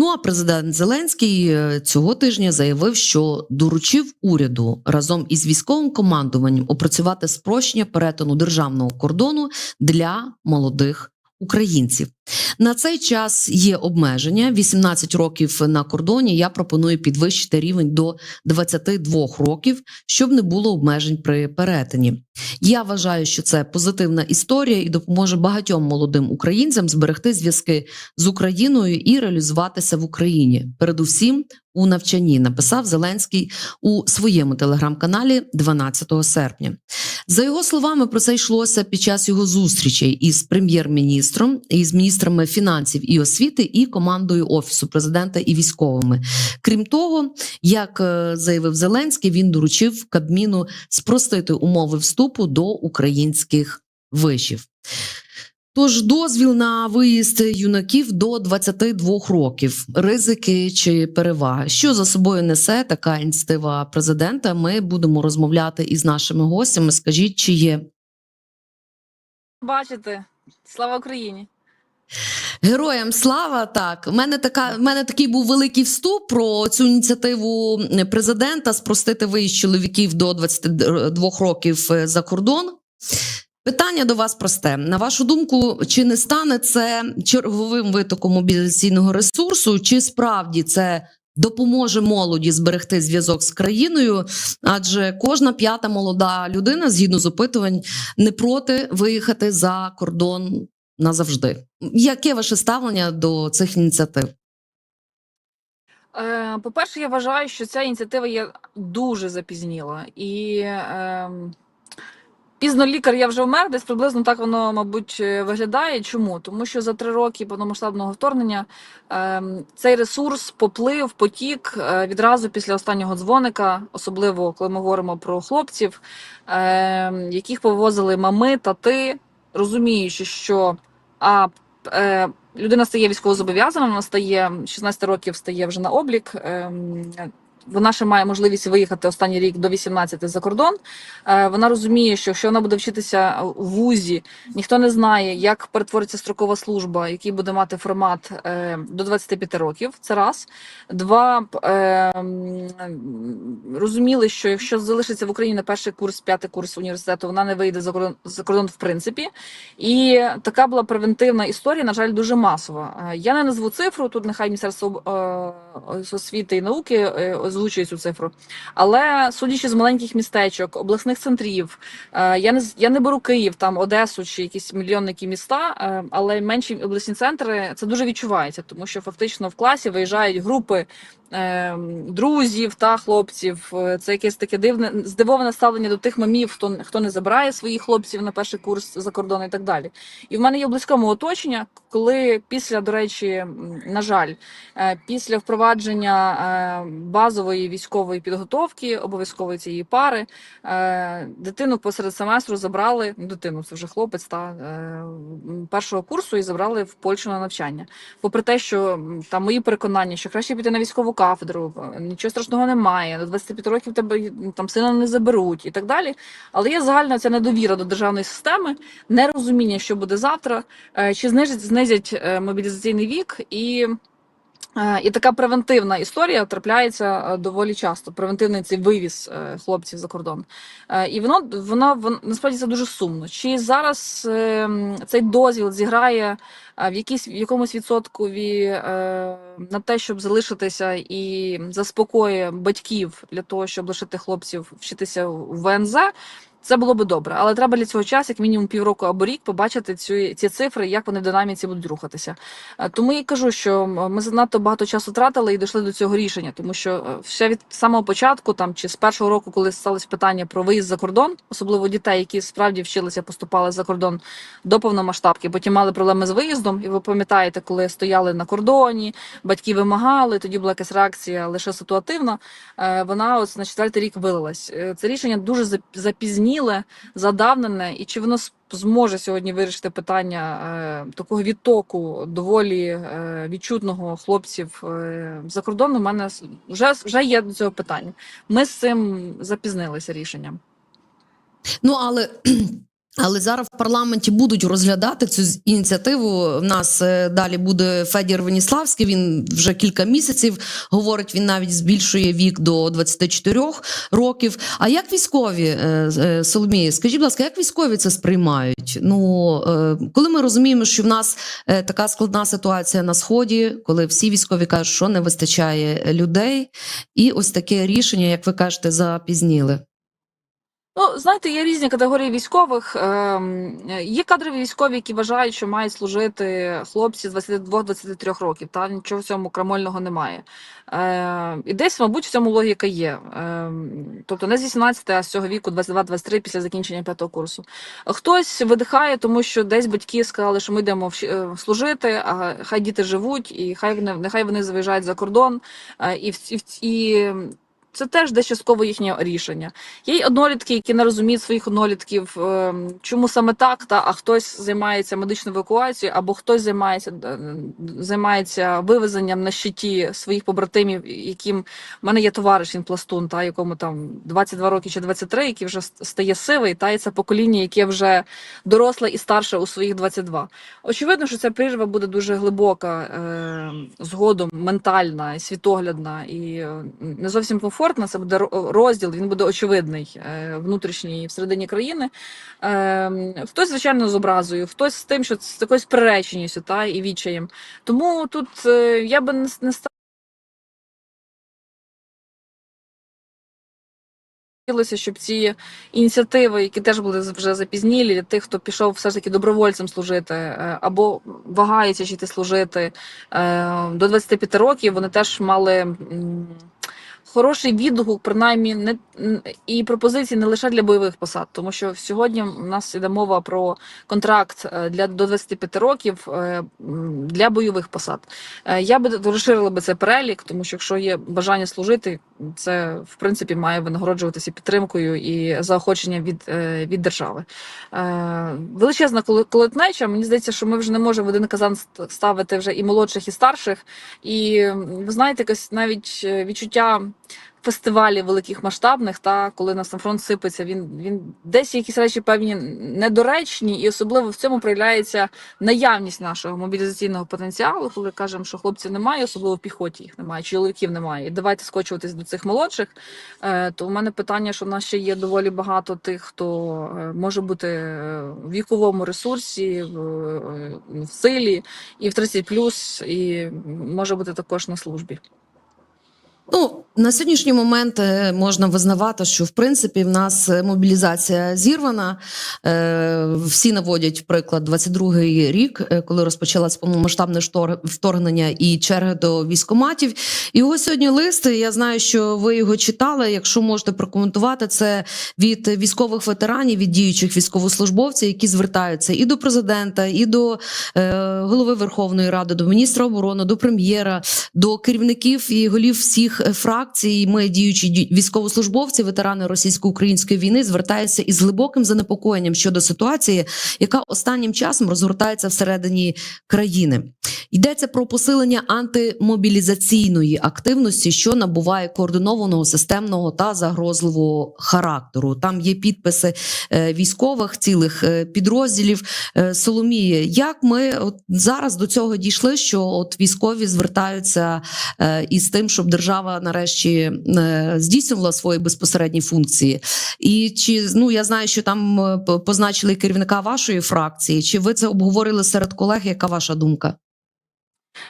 Ну а президент Зеленський е, цього тижня заявив, що доручив уряду разом із військовим командуванням опрацювати спрощення перетину державного кордону для молодих українців. На цей час є обмеження 18 років на кордоні. Я пропоную підвищити рівень до 22 років, щоб не було обмежень при перетині. Я вважаю, що це позитивна історія і допоможе багатьом молодим українцям зберегти зв'язки з Україною і реалізуватися в Україні, передусім у навчанні. Написав Зеленський у своєму телеграм-каналі 12 серпня. За його словами, про це йшлося під час його зустрічей із прем'єр-міністром, із міністрами фінансів і освіти, і командою офісу президента і військовими. Крім того, як е, заявив Зеленський, він доручив Кабміну спростити умови вступу до українських вишів. Тож дозвіл на виїзд юнаків до 22 років, ризики чи переваги. Що за собою несе така ініціатива президента? Ми будемо розмовляти із нашими гостями. Скажіть, чи є Бачите, слава Україні! Героям слава так. У мене така в мене такий був великий вступ про цю ініціативу президента спростити виїзд чоловіків до 22 років е, за кордон. Питання до вас просте. На вашу думку, чи не стане це черговим витоком мобілізаційного ресурсу, чи справді це допоможе молоді зберегти зв'язок з країною? Адже кожна п'ята молода людина, згідно з опитувань, не проти виїхати за кордон назавжди. Яке ваше ставлення до цих ініціатив? Е, По-перше, я вважаю, що ця ініціатива є дуже запізніла. І е, пізно лікар я вже вмер, десь приблизно так воно, мабуть, е, виглядає. Чому? Тому що за три роки повномасштабного вторгнення е, цей ресурс поплив, потік е, відразу після останнього дзвоника, особливо коли ми говоримо про хлопців, е, яких повозили мами, тати, розуміючи, що а е, людина стає військовозобов'язана, вона стає 16 років, стає вже на облік. Е, вона ще має можливість виїхати останній рік до 18 за кордон. Е, вона розуміє, що якщо вона буде вчитися в вузі, ніхто не знає, як перетвориться строкова служба, який буде мати формат е, до 25 років. Це раз. Два е, розуміли, що якщо залишиться в Україні на перший курс, п'ятий курс університету, вона не вийде за кордон за кордон в принципі. І така була превентивна історія, на жаль, дуже масова. Я не назву цифру. Тут нехай міністерство освіти і науки озвучує цю цифру. Але судячи з маленьких містечок, обласних центрів, е, я не я не беру Київ, там Одесу чи якісь мільйонники міста, е, але менші обласні центри це дуже відчувається, тому що фактично в класі виїжджають групи. е, Друзів та хлопців, це якесь таке дивне здивоване ставлення до тих мамів, хто хто не забирає своїх хлопців на перший курс за кордон і так далі. І в мене є в близькому оточення, коли після, до речі, на жаль, після впровадження е, базової військової підготовки, обов'язкової цієї пари, е, дитину посеред семестру забрали. ну, Дитину це вже хлопець та е, першого курсу і забрали в Польщу на навчання. Попри те, що там мої переконання, що краще піти на військову кафедру, е, нічого страшного немає. До 25 років тебе там сина не заберуть і так далі. Але є загальна ця недовіра до державної системи, нерозуміння, що буде завтра, чи знизять знизять мобілізаційний вік і. Е, І така превентивна історія трапляється е, доволі часто. Превентивний цей вивіз е, хлопців за кордон. І воно воно, воно насправді це дуже сумно. Чи зараз цей дозвіл зіграє в якійсь в якомусь відсоткові на те, щоб залишитися і заспокоює батьків для того, щоб лишити хлопців вчитися в ВНЗ? Це було би добре, але треба для цього часу, як мінімум півроку або рік, побачити цю ці цифри, як вони в динаміці будуть рухатися. Е, Тому я кажу, що ми занадто багато часу тратили і дійшли до цього рішення, тому що е, ще від самого початку, там чи з першого року, коли сталося питання про виїзд за кордон, особливо дітей, які справді вчилися, поступали за кордон до повномасштабки, потім мали проблеми з виїздом. І ви пам'ятаєте, коли стояли на кордоні, батьки вимагали, тоді була якась реакція лише ситуативна. е, Вона ось на четвертий рік вилилась. Це рішення дуже зап- запізніле, задавнене, і чи воно зможе сьогодні вирішити питання е, такого відтоку доволі е, відчутного хлопців е, за кордон? У мене вже вже є до цього питання. Ми з цим запізнилися рішенням. Ну але Але зараз в парламенті будуть розглядати цю ініціативу. В нас е, далі буде Федір Веніславський. Він вже кілька місяців говорить. Він навіть збільшує вік до 24 років. А як військові е, е, Соломії, скажіть, будь ласка, як військові це сприймають? Ну коли ми розуміємо, що в нас така складна ситуація на сході, коли всі військові кажуть, що не вистачає людей, і ось таке рішення, як ви кажете, запізніли. Ну, знаєте, є різні категорії військових. Ем, Є кадрові військові, які вважають, що мають служити хлопці з 22-23 років. Та нічого в цьому крамольного немає. Е, І десь, мабуть, в цьому логіка є. Ем, Тобто не з 18, а з цього віку 22-23 після закінчення п'ятого курсу. Хтось видихає, тому що десь батьки сказали, що ми йдемо е, служити, а хай діти живуть, і хай нехай вони виїжджають за кордон. Е, І, і, і це теж десь частково їхнє рішення. Є й однолітки, які не розуміють своїх однолітків, ем, чому саме так, та а хтось займається медичною евакуацією, або хтось займається е, займається вивезенням на щиті своїх побратимів, яким в мене є товариш, він пластун, та якому там 22 роки чи 23, який вже стає сивий, та і це покоління, яке вже доросле і старше у своїх 22. Очевидно, що ця прірва буде дуже глибока, е, згодом ментальна, світоглядна і е, не зовсім комфортна. Це буде ро- розділ, він буде очевидний е, внутрішній всередині країни. Е, хтось, звичайно, з образою, хтось з тим, що з такою приреченістю та і відчаєм. Тому тут е, я би не, с- не ста- хотілося, щоб ці ініціативи, які теж були вже запізнілі, для тих, хто пішов все ж таки добровольцем служити, е, або вагається чи йти служити до 25 років, вони теж мали. Хороший відгук, принаймні, не і пропозиції не лише для бойових посад, тому що сьогодні в нас іде мова про контракт е, для до 25 років е, для бойових посад. Е, Я би розширила би цей перелік, тому що якщо є бажання служити, це в принципі має винагороджуватися підтримкою і заохочення від, від держави. Величезна коло- колотнеча. Мені здається, що ми вже не можемо в один казан ставити вже і молодших, і старших. І ви знаєте, якось навіть відчуття. Фестивалів великих масштабних, та коли на сам фронт сипеться, він він десь якісь речі певні недоречні, і особливо в цьому проявляється наявність нашого мобілізаційного потенціалу, коли кажемо, що хлопців немає, особливо в піхоті їх немає, чоловіків немає. І давайте скочуватись до цих молодших. Е, То в мене питання, що в нас ще є доволі багато тих, хто е, може бути е, в віковому ресурсі, в, в силі, і в 30+, і може бути також на службі. Ну на сьогоднішній момент е, можна визнавати, що в принципі в нас е, мобілізація зірвана. Е, Всі наводять приклад 22-й рік, коли розпочалось повномасштабне вторгнення і черги до військоматів. Ось сьогодні лист. Я знаю, що ви його читали. Якщо можете прокоментувати це від військових ветеранів, від діючих військовослужбовців, які звертаються і до президента, і до голови Верховної Ради, до міністра оборони, до прем'єра, до керівників і голів всіх е, фракцій. Ми діючі військовослужбовці, ветерани російсько-української війни, звертаються із глибоким занепокоєнням щодо ситуації, яка останнім часом розгортається всередині країни. Йдеться про посилення антимобілізаційної активності, що набуває координованого системного та загрозливого характеру. Там є підписи е, військових цілих е, підрозділів. Соломії, як ми от зараз до цього дійшли, що от військові звертаються із тим, щоб держава нарешті е, здійснювала свої безпосередні функції? І чи ну я знаю, що там е, позначили керівника вашої фракції? Чи ви це обговорили серед колег? Яка ваша думка?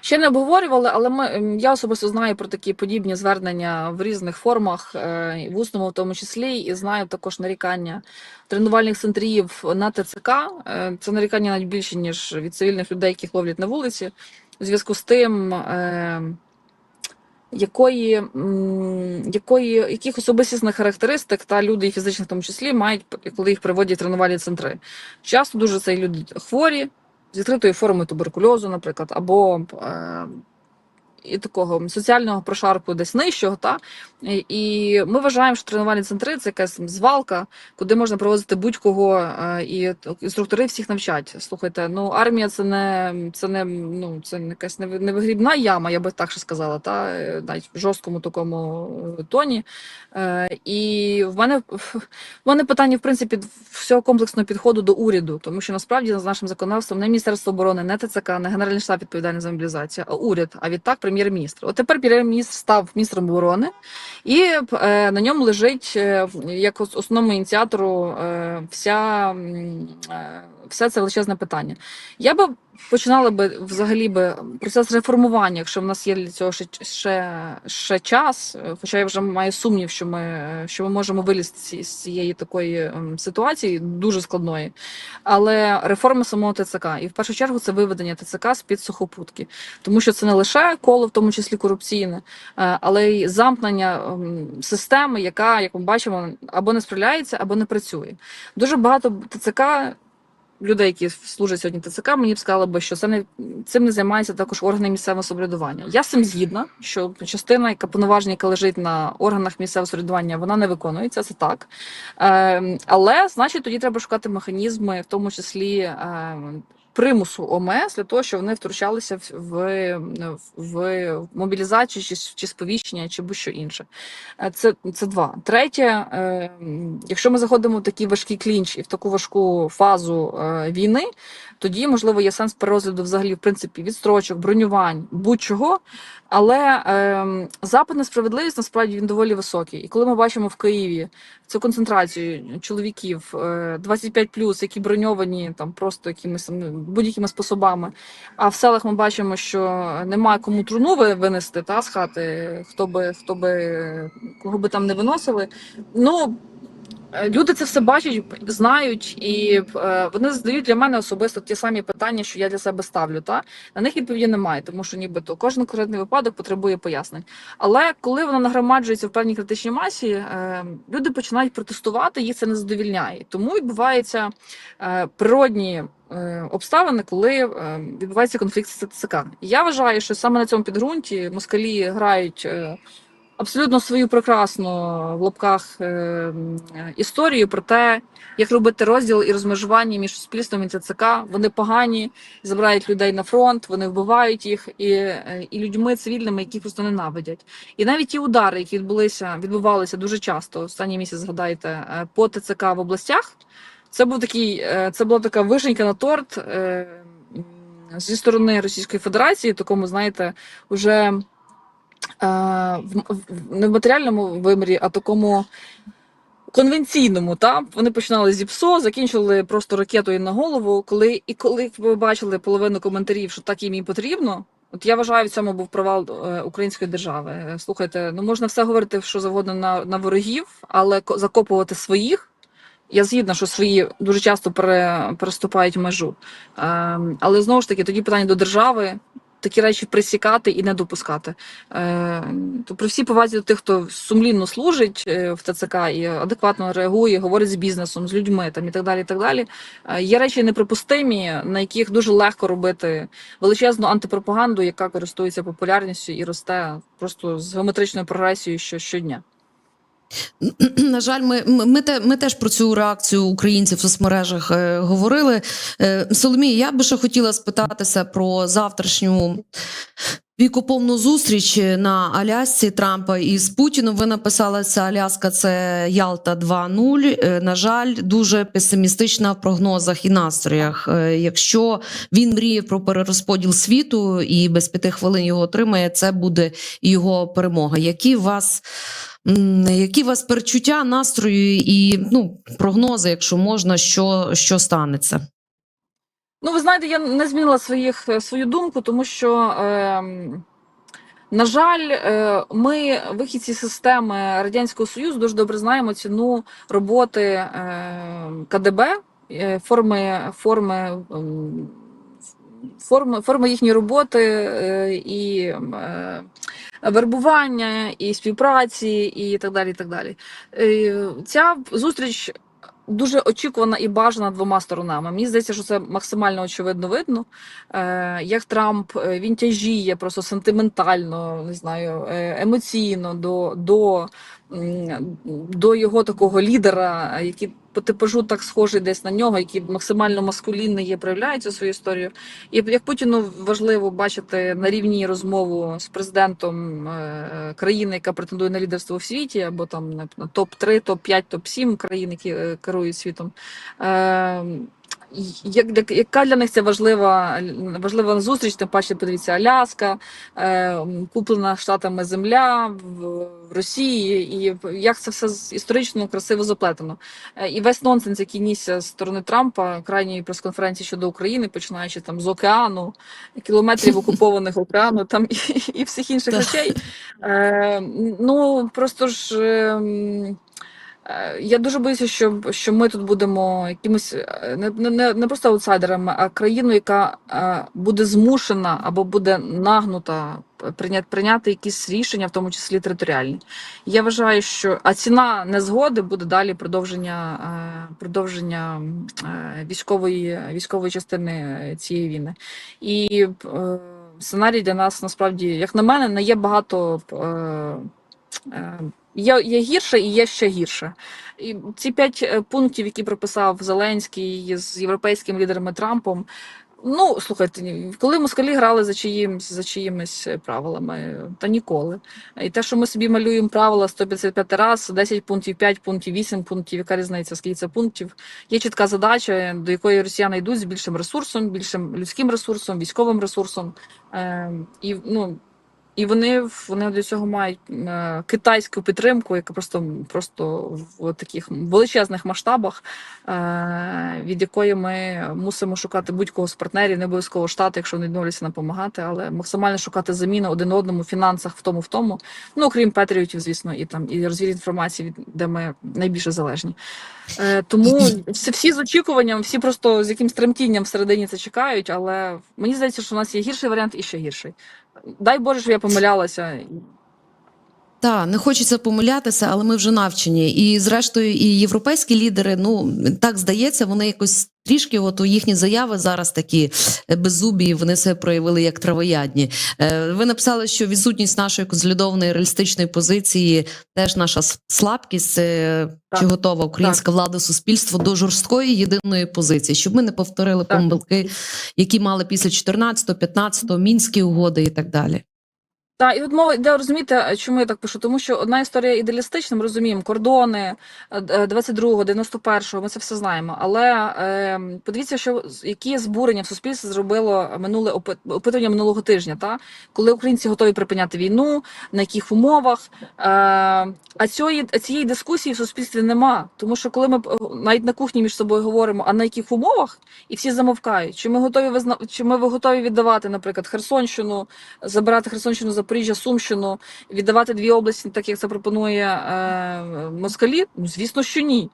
Ще не обговорювали, але ми я особисто знаю про такі подібні звернення в різних формах, е, в усному в тому числі, і знаю також нарікання тренувальних центрів на ТЦК. Це нарікання навіть більше ніж від цивільних людей, яких ловлять на вулиці. У зв'язку з тим, якої, якої яких особистісних характеристик та люди, і фізичних в тому числі, мають коли їх приводять тренувальні центри. Часто дуже це люди хворі з відкритою формою туберкульозу, наприклад, або е, і такого соціального прошарку десь нижчого. Та? І- ми вважаємо, що тренувальні центри це якась звалка, куди можна привозити будь-кого, е, і інструктори всіх навчать. Слухайте, ну армія це не це не ну це якась невигрібна яма, я би так ще сказала, та навіть в жорсткому такому е, тоні. Е, І в мене в мене питання, в принципі, всього комплексного підходу до уряду, тому що насправді за нашим законодавством не Міністерство оборони, не ТЦК, не Генеральний штаб відповідальний за мобілізацію, а уряд. А відтак прем'єр-міністр. От тепер прем'єр-міністр став міністром оборони, і е, на ньому лежить е, як основному ініціатору е, вся, е, все це величезне питання. Я би починала би взагалі би процес реформування, якщо в нас є для цього ще, ще, ще час. е, Хоча я вже маю сумнів, що ми, що ми можемо вилізти з цієї такої ем, ситуації, дуже складної. Але реформа самого ТЦК, і в першу чергу це виведення ТЦК з під сухопутки, тому що це не лише коло, в тому числі корупційне, е, але й замкнення ем, системи, яка, як ми бачимо, або не справляється, або не працює. Дуже багато ТЦК. Людей, які служать сьогодні ТЦК, мені б сказали би, що це не цим не займаються також органи місцевого самоврядування. Я з цим згідна, що частина, яка повноваження, яка лежить на органах місцевого самоврядування, вона не виконується. Це так. Е, але значить, тоді треба шукати механізми, в тому числі. Е, Примусу ОМС для того, щоб вони втручалися в, в, в мобілізацію чи, чи сповіщення, чи будь-що інше. Е, Це, це два. Третє, е, якщо ми заходимо в такий важкий клінч і в таку важку фазу е, війни, тоді можливо є сенс перерозгляду взагалі в принципі відстрочок, бронювань, будь-чого. Але запит на справедливість насправді він доволі високий. І коли ми бачимо в Києві цю концентрацію чоловіків е, 25+, які броньовані там просто якимись там, ну, будь-якими способами. А в селах ми бачимо, що немає кому труну ви- винести та, з хати, хто би, хто би, кого би там не виносили. Ну, люди це все бачать, знають, і е, вони задають для мене особисто ті самі питання, що я для себе ставлю. Та? На них відповіді немає, тому що нібито кожен конкретний випадок потребує пояснень. Але коли воно нагромаджується в певній критичній масі, е, люди починають протестувати, їх це не задовільняє. Тому відбуваються е, природні е, обставини, коли е, відбувається конфлікт з ТЦК. Я вважаю, що саме на цьому підґрунті москалі грають. е, Абсолютно свою прекрасну в лапках е, е, історію про те, як робити розділ і розмежування між суспільством і ТЦК. Вони погані, забирають людей на фронт, вони вбивають їх і, е, і людьми цивільними, які просто ненавидять. І навіть ті удари, які відбулися, відбувалися дуже часто. Останній місяць згадайте е, по ТЦК в областях. Це був такий, е, це була така вишенька на торт е, зі сторони Російської Федерації, такому, знаєте, уже. Е, в, не в матеріальному вимірі, а такому конвенційному. Та? Вони починали зі ПСО, закінчили просто ракетою на голову. Коли, і коли ви бачили половину коментарів, що так їм і потрібно, от я вважаю, в цьому був провал е, української держави. Е, Слухайте, ну можна все говорити що завгодно на, на ворогів, але ко- закопувати своїх. Я згідна, що свої дуже часто пере, переступають межу. Ем, але знову ж таки, тоді питання до держави такі речі присікати і не допускати. Е, то при всій повазі до тих, хто сумлінно служить е, в ТЦК і адекватно реагує, говорить з бізнесом, з людьми там і так далі. І так далі. Е, є речі неприпустимі, на яких дуже легко робити величезну антипропаганду, яка користується популярністю і росте просто з геометричною прогресією що, щодня. На жаль, ми, ми, ми, теж про цю реакцію українців в соцмережах е, говорили. Е, Соломія, я би ще хотіла спитатися про завтрашню вікоповну зустріч на Алясці Трампа із Путіном. Ви написали, це Аляска, це Ялта 2.0. Е, На жаль, дуже песимістична в прогнозах і настроях. Е, Якщо він мріє про перерозподіл світу і без п'яти хвилин його отримає, це буде його перемога. Які у вас Які у вас перечуття, настрою і ну, прогнози, якщо можна, що, що станеться? Ну, ви знаєте, я не змінила своїх, е, свою думку, тому що, ем, на жаль, е, ми, вихідці системи Радянського Союзу, дуже добре знаємо ціну роботи е, КДБ, е, форми, форми, ем, форми, форми їхньої роботи е, і е, вербування, і співпраці, і так далі. І так далі. Е, Ця зустріч дуже очікувана і бажана двома сторонами. Мені здається, що це максимально очевидно видно. Як Трамп він тяжіє просто сентиментально, не знаю, емоційно до, до, до його такого лідера, який по типажу так схожий десь на нього, який максимально маскулінний є, проявляється свою історію. І як Путіну важливо бачити на рівні розмову з президентом е, країни, яка претендує на лідерство в світі, або там на на топ-3, топ-5, топ-7 країн, які е, керують світом. Як, яка для них це важлива, важлива зустріч, тим паче подивіться Аляска, е, куплена штатами земля в, в Росії, і як це все історично красиво заплетено. Е, І весь нонсенс, який нісся з сторони Трампа, крайньої прес-конференції щодо України, починаючи там з океану, кілометрів окупованих океану, там і, і всіх інших речей. Е, ну просто ж. Е, Я дуже боюся, що, що ми тут будемо якимось е, не, не, не просто аутсайдерами, а країною, яка е, буде змушена або буде нагнута прийняти, прийняти якісь рішення, в тому числі територіальні. Я вважаю, що а ціна незгоди буде далі продовження, е, продовження військової, військової частини цієї війни. І сценарій для нас насправді, як на мене, не є багато. Е, е, Є, є гірше і є ще гірше. І ці п'ять е, пунктів, які прописав Зеленський з європейським лідерами Трампом. Ну, слухайте, коли москалі грали за чиїмсь за чиїмись е, правилами, та ніколи. І те, що ми собі малюємо правила 155 раз, 10 пунктів, 5 пунктів, 8 пунктів, яка різниця, скільки це пунктів. Є чітка задача, до якої росіяни йдуть з більшим ресурсом, більшим людським ресурсом, військовим ресурсом. Е, і ну, і вони вони до цього мають е, китайську підтримку, яка просто просто в таких величезних масштабах, е, від якої ми мусимо шукати будь-кого з партнерів, не обов'язково штати, якщо вони відмовляться нам допомагати, але максимально шукати заміну один одному в фінансах, в тому, в тому. Ну окрім Петріотів, звісно, і там і розвід інформації, де ми найбільше залежні. Е, тому всі, всі з очікуванням, всі просто з якимсь тремтінням всередині це чекають. Але мені здається, що у нас є гірший варіант і ще гірший. Дай Боже, щоб я помилялася. Так, не хочеться помилятися, але ми вже навчені. І зрештою, і європейські лідери, ну так здається, вони якось трішки, от у їхні заяви зараз такі е, беззубі, вони себе проявили як травоядні. Е, Ви написали, що відсутність нашої консолідованої реалістичної позиції теж наша слабкість. Е, Так. Чи готова українська влада суспільство до жорсткої єдиної позиції, щоб ми не повторили Так. помилки, які мали після 14-15 мінські угоди і так далі. Так, і от мова йде розумієте, чому я так пишу? Тому що одна історія ідеалістична, ми розуміємо, кордони е, 22-го, 91-го, ми це все знаємо. Але е, подивіться, що які збурення в суспільстві зробило минуле опит- опитування минулого тижня, та коли українці готові припиняти війну, на яких умовах. Е, а цієї, цієї дискусії в суспільстві нема. Тому що коли ми е, навіть на кухні між собою говоримо, а на яких умовах, і всі замовкають, чи ми готові визна... чи ми готові віддавати, наприклад, Херсонщину, забирати Херсонщину, Запоріжжя, Сумщину, віддавати дві області, так як це пропонує е, Москалі? Ну, звісно, що ні.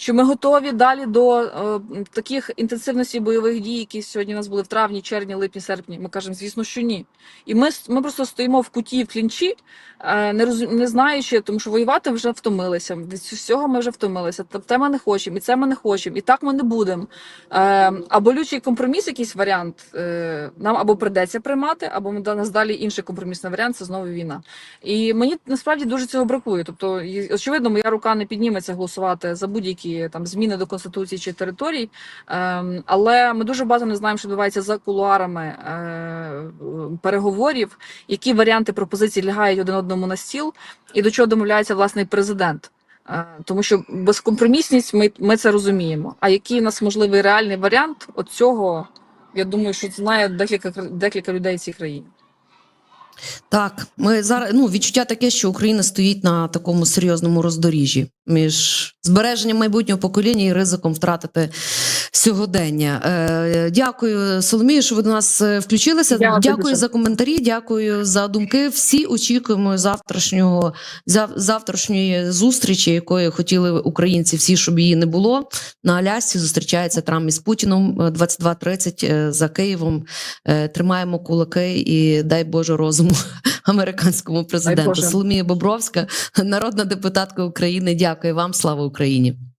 Чи ми готові далі до е, таких інтенсивностей бойових дій, які сьогодні у нас були в травні, червні, липні, серпні? Ми кажемо, звісно, що ні. І ми, ми просто стоїмо в куті в клінчі, е, не, розум... не знаючи, тому що воювати вже втомилися. Від всього ми вже втомилися. Тобто те ми не хочемо, і це ми не хочемо, і так ми не будемо. Е, а болючий компроміс, якийсь варіант, е, нам або придеться приймати, або ми- нас далі інший компромісний варіант це знову війна. І мені насправді дуже цього бракує. Тобто, очевидно, моя рука не підніметься голосувати за будь-які там зміни до конституції чи територій. Ем, але ми дуже багато не знаємо, що відбувається за кулуарами е, переговорів, які варіанти пропозицій лягають один одному на стіл, і до чого домовляється власний президент. Е, Тому що безкомпромісність ми, ми це розуміємо. А який у нас можливий реальний варіант от цього, я думаю, що знає декілька декілька людей в цій країні. Так, ми зараз ну відчуття таке, що Україна стоїть на такому серйозному роздоріжжі між збереженням майбутнього покоління і ризиком втратити сьогодення. Е, дякую, Соломію, що ви до нас е, включилися. Дякую Дякую, за коментарі. Дякую за думки. Всі очікуємо завтрашнього зав, завтрашньої зустрічі, якої хотіли українці, всі, щоб її не було. На Алясці зустрічається Трамп із Путіном е, 22.30 е, за Києвом. Тримаємо кулаки і дай Боже розуму американському президенту. Соломія Бобровська, народна депутатка України. Дякую вам. Слава Україні.